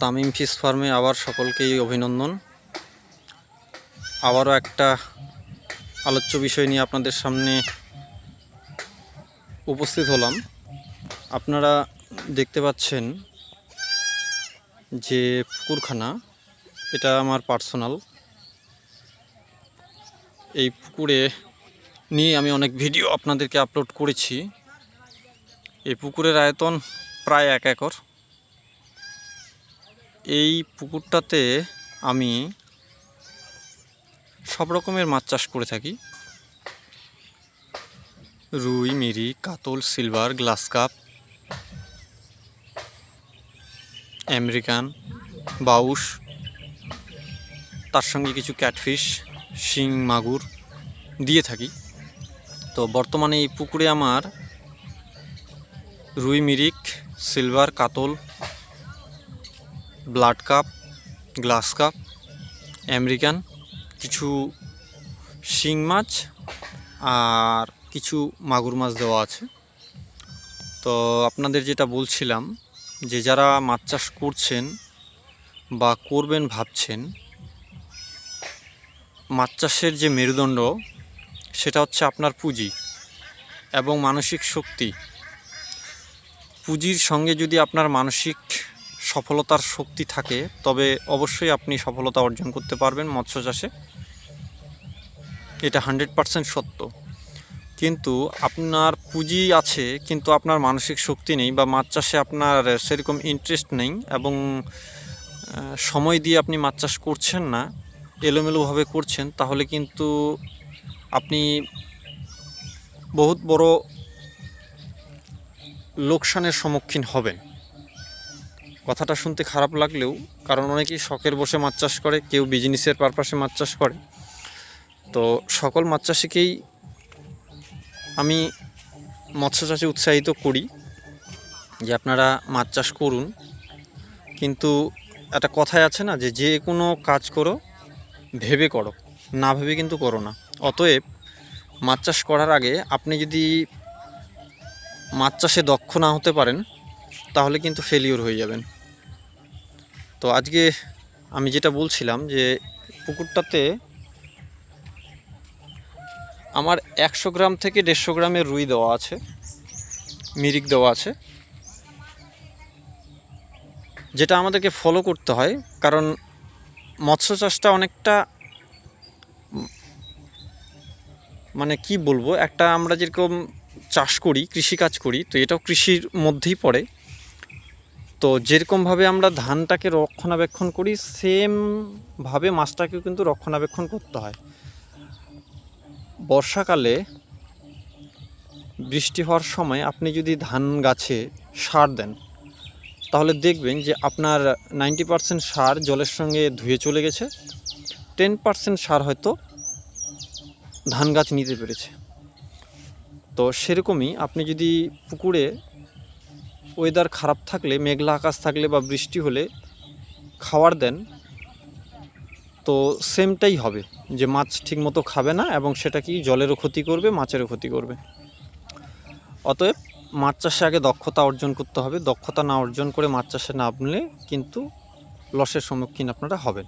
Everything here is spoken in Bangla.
তামিম ফিস ফার্মে আবার সকলকেই অভিনন্দন। আবারও একটা আলোচ্য বিষয় নিয়ে আপনাদের সামনে উপস্থিত হলাম। আপনারা দেখতে পাচ্ছেন যে পুকুরখানা, এটা আমার পার্সোনাল। এই পুকুরে নিয়ে আমি অনেক ভিডিও আপনাদেরকে আপলোড করেছি। এই পুকুরের আয়তন প্রায় এক একর। এই পুকুরটাতে আমি সব রকমের মাছ চাষ করে থাকি। রুই, মিরি, কাতল, সিলভার, গ্লাস কাপ, আমেরিকান বাউস তার সঙ্গে কিছু ক্যাটফিশ, শিং, মাগুর দিয়ে থাকি। তো বর্তমানে এই পুকুরে আমার রুই, মিরিক, সিলভার, কাতল blood carp, grass carp, American, কিছু শিং মাছ আর কিছু মাগুর মাছ দেওয়া আছে। তো আপনাদের যেটা বলছিলাম যে যারা মাছ চাষ করছেন বা করবেন ভাবছেন, মাছ চাষের যে মেরুদণ্ড সেটা হচ্ছে আপনার পুঁজি এবং মানসিক শক্তি। পুঁজির সঙ্গে যদি আপনার মানসিক সফলতার শক্তি থাকে, তবে অবশ্যই আপনি সফলতা অর্জন করতে পারবেন মৎস্য চাষে। এটা হান্ড্রেড পারসেন্ট সত্য। কিন্তু আপনার পুঁজি আছে, কিন্তু আপনার মানসিক শক্তি নেই বা মাছ চাষে আপনার সেরকম ইন্টারেস্ট নেই এবং সময় দিয়ে আপনি মাছ চাষ করছেন না, এলোমেলোভাবে করছেন, তাহলে কিন্তু আপনি বহুত বড় লোকসানের সম্মুখীন হবেন। কথাটা শুনতে খারাপ লাগলেও, কারণ অনেকেই শখের বসে মাছ চাষ করে, কেউ বিজনেসের পারপাসে মাছ চাষ করে। তো সকল মাছ চাষিকেই আমি মৎস্য চাষে উৎসাহিত করি যে আপনারা মাছ চাষ করুন। কিন্তু একটা কথাই আছে না যে যে কোনো কাজ করো, ভেবে করো, না ভেবে কিন্তু করো না। অতএব মাছ চাষ করার আগে আপনি যদি মাছ চাষে দক্ষ না হতে পারেন, তাহলে কিন্তু ফেলিওর হয়ে যাবেন। তো আজকে আমি যেটা বলছিলাম যে পুকুরটাতে আমার একশো গ্রাম থেকে দেড়শো গ্রামের রুই দেওয়া আছে, মিরিক দেওয়া আছে, যেটা আমাদেরকে ফলো করতে হয়, কারণ মৎস্য চাষটা অনেকটা মানে কি বলব, একটা আমরা যেরকম চাষ করি, কৃষিকাজ করি, তো এটাও কৃষির মধ্যেই পড়ে। তো যেরকমভাবে আমরা ধানটাকে রক্ষণাবেক্ষণ করি সেমভাবে মাছটাকেও কিন্তু রক্ষণাবেক্ষণ করতে হয়। বর্ষাকালে বৃষ্টি হওয়ার সময় আপনি যদি ধান গাছে সার দেন, তাহলে দেখবেন যে আপনার নাইনটি পারসেন্ট সার জলের সঙ্গে ধুয়ে চলে গেছে। টেন পারসেন্ট সার হয়তো ধান গাছ নিতে পেরেছে। তো সেরকমই আপনি যদি পুকুরে ওয়েদার খারাপ থাকলে, মেঘলা আকাশ থাকলে বা বৃষ্টি হলে খাবার দেন, তো সেমটাই হবে যে মাছ ঠিকমতো খাবে না এবং সেটা কি জলেরও ক্ষতি করবে, মাছেরও ক্ষতি করবে। অতএব মাছ চাষে আগে দক্ষতা অর্জন করতে হবে। দক্ষতা না অর্জন করে মাছ চাষে নামলে কিন্তু লসের সম্মুখীন আপনারা হবেন।